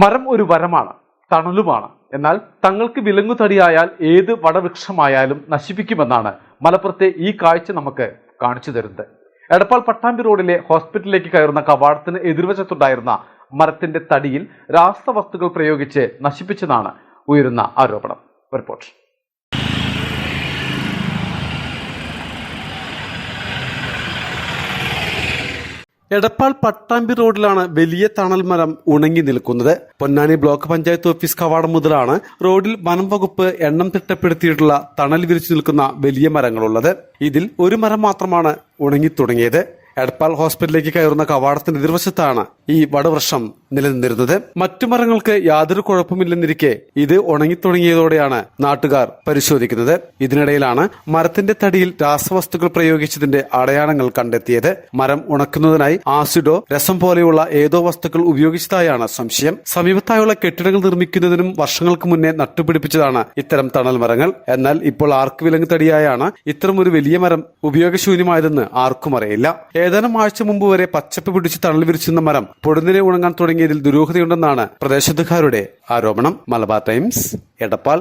മരം ഒരു വരമാണ് തണലുമാണ്. എന്നാൽ തങ്ങൾക്ക് വിലങ്ങുതടിയായാൽ ഏത് വടവൃക്ഷമായാലും നശിപ്പിക്കുമെന്നാണ് മലപ്പുറത്തെ ഈ കാഴ്ച നമുക്ക് കാണിച്ചു തരുന്നത്. എടപ്പാൾ പട്ടാമ്പി റോഡിലെ ഹോസ്പിറ്റലിലേക്ക് കയറുന്ന കവാടത്തിന് എതിർവശത്തുണ്ടായിരുന്ന മരത്തിന്റെ തടിയിൽ രാസവസ്തുക്കൾ പ്രയോഗിച്ച് നശിപ്പിച്ചതാണ് ഉയരുന്ന ആരോപണം. റിപ്പോർട്ട്. എടപ്പാൾ പട്ടാമ്പി റോഡിലാണ് വലിയ തണൽ മരം ഉണങ്ങി നിൽക്കുന്നത്. പൊന്നാനി ബ്ലോക്ക് പഞ്ചായത്ത് ഓഫീസ് കവാടം മുതലാണ് റോഡിൽ വനം വകുപ്പ് എണ്ണം തിട്ടപ്പെടുത്തിയിട്ടുള്ള തണൽ വിരിച്ചു നിൽക്കുന്ന വലിയ മരങ്ങളുള്ളത്. ഇതിൽ ഒരു മരം മാത്രമാണ് ഉണങ്ങി തുടങ്ങിയത്. എടപ്പാൾ ഹോസ്പിറ്റലിലേക്ക് കയറുന്ന കവാടത്തിന്റെ എതിർവശത്താണ് ഈ വടവൃക്ഷം നിലനിന്നിരുന്നത്. മറ്റു മരങ്ങൾക്ക് യാതൊരു കുഴപ്പമില്ലെന്നിരിക്കെ ഇത് ഉണങ്ങിത്തുടങ്ങിയതോടെയാണ് നാട്ടുകാർ പരിശോധിക്കുന്നത്. ഇതിനിടയിലാണ് മരത്തിന്റെ തടിയിൽ രാസവസ്തുക്കൾ പ്രയോഗിച്ചതിന്റെ അടയാളങ്ങൾ കണ്ടെത്തിയത്. മരം ഉണക്കുന്നതിനായി ആസിഡോ രസം പോലെയുള്ള ഏതോ വസ്തുക്കൾ ഉപയോഗിച്ചതായാണ് സംശയം. സമീപത്തായുള്ള കെട്ടിടങ്ങൾ നിർമ്മിക്കുന്നതിനും വർഷങ്ങൾക്ക് മുന്നേ നട്ടുപിടിപ്പിച്ചതാണ് ഇത്തരം തണൽ മരങ്ങൾ. എന്നാൽ ഇപ്പോൾ ആർക്ക് വിലങ്ങ് തടിയായാണ് ഇത്തരം ഒരു വലിയ മരം ഉപയോഗശൂന്യമായതെന്ന് ആർക്കും അറിയില്ല. ഏതാനും ആഴ്ച മുമ്പ് വരെ പച്ചപ്പ് പിടിച്ച് തണൽ വിരിച്ചിരുന്ന മരം പൊടുന്നിനെ ഉണങ്ങാൻ തുടങ്ങിയതിൽ ദുരൂഹതയുണ്ടെന്നാണ് പ്രദേശത്തുകാരുടെ ആരോപണം. മലബാർ ടൈംസ് എടപ്പാൾ.